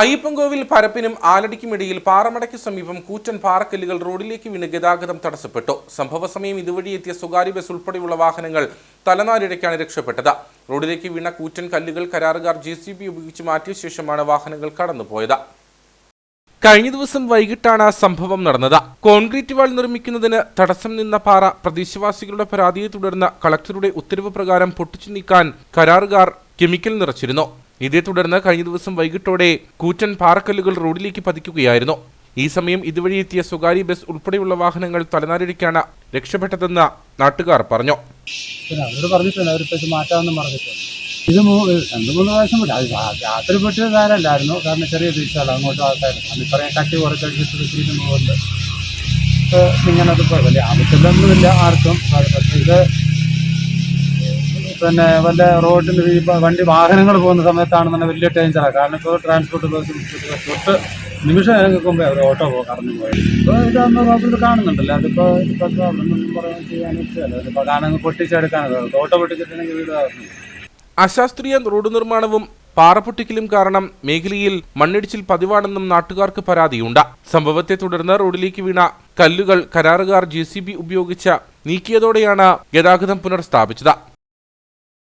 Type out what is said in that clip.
അയ്യപ്പൻകോവിൽ പരപ്പിനും ആലടിക്കുമിടയിൽ പാറമടയ്ക്ക് സമീപം കൂറ്റൻ പാറക്കല്ലുകൾ റോഡിലേക്ക് വീണ് ഗതാഗതം തടസ്സപ്പെട്ടു. സംഭവ സമയം ഇതുവഴി എത്തിയ സ്വകാര്യ ബസ് ഉൾപ്പെടെയുള്ള വാഹനങ്ങൾ തലനാരിഴയ്ക്കാണ് രക്ഷപ്പെട്ടത്. റോഡിലേക്ക് വീണ കൂറ്റൻ കല്ലുകൾ കരാറുകാർ ജെ ഉപയോഗിച്ച് മാറ്റിയ ശേഷമാണ് വാഹനങ്ങൾ കടന്നുപോയത്. കഴിഞ്ഞ ദിവസം വൈകിട്ടാണ് സംഭവം നടന്നത്. കോൺക്രീറ്റ് വാൾ നിർമ്മിക്കുന്നതിന് തടസ്സം നിന്ന പാറ പ്രദേശവാസികളുടെ പരാതിയെ തുടർന്ന് കളക്ടറുടെ ഉത്തരവ് പ്രകാരം പൊട്ടിച്ചു നീക്കാൻ കരാറുകാർ കെമിക്കൽ നിറച്ചിരുന്നു. ഇതേ തുടർന്ന് കഴിഞ്ഞ ദിവസം വൈകിട്ടോടെ കൂറ്റൻ പാറക്കല്ലുകൾ റോഡിലേക്ക് പതിക്കുകയായിരുന്നു. ഈ സമയം ഇതുവഴി എത്തിയ സ്വകാര്യ ബസ് ഉൾപ്പെടെയുള്ള വാഹനങ്ങൾ തലനാരിഴിക്കാണ് രക്ഷപ്പെട്ടതെന്ന് നാട്ടുകാർ പറഞ്ഞു. അവരോട് പറഞ്ഞിട്ടുണ്ട് അവരിപ്പോൾ ഇത് മാറ്റാമെന്ന് പറഞ്ഞിട്ടുണ്ട്. ഇത് രണ്ട് മൂന്ന് പ്രാവശ്യം രാത്രി പൊട്ടിയ നേരമല്ലായിരുന്നു കാരണം ചെറിയ വീഴ്ചകൾ അങ്ങോട്ടും ആൾക്കാർ ഇത്രയും കട്ടി കുറച്ചടിച്ചിട്ട് വെച്ചിരിക്കുന്നതുകൊണ്ട് ഇങ്ങനെ അത് കുഴപ്പമില്ല. ആവശ്യമില്ലൊന്നുമില്ല ആർക്കും. പക്ഷേ ഇത് പിന്നെ വല്ല റോഡിൽ വണ്ടി വാഹനങ്ങൾ പോകുന്ന സമയത്താണ് തന്നെ വലിയ ഡേഞ്ചറാണ് കാരണം ഇപ്പോൾ ട്രാൻസ്പോർട്ട് ബസ് തൊട്ട് നിമിഷം ഞങ്ങൾക്ക് അവർ ഓട്ടോ കടന്നു പോയി. ഇപ്പോൾ ഇതൊന്ന് റോഡിൽ കാണുന്നുണ്ടല്ലോ. അതിപ്പോൾ ഇപ്പോൾ അവിടെ പറയാൻ ചെയ്യാനില്ല ഇപ്പോൾ കാണാൻ പൊട്ടിച്ചെടുക്കാനത് ഓട്ടോ പൊട്ടിച്ചിട്ടുണ്ടെങ്കിൽ വീട് അശാസ്ത്രീയ റോഡ് നിർമ്മാണവും പാറപ്പൊട്ടിക്കലും കാരണം മേഖലയിൽ മണ്ണിടിച്ചിൽ പതിവാണെന്നും നാട്ടുകാർക്ക് പരാതിയുണ്ട്. സംഭവത്തെ തുടർന്ന് റോഡിലേക്ക് വീണ കല്ലുകൾ കരാറുകാർ ജെ ഉപയോഗിച്ച് നീക്കിയതോടെയാണ് ഗതാഗതം പുനഃസ്ഥാപിച്ചത്.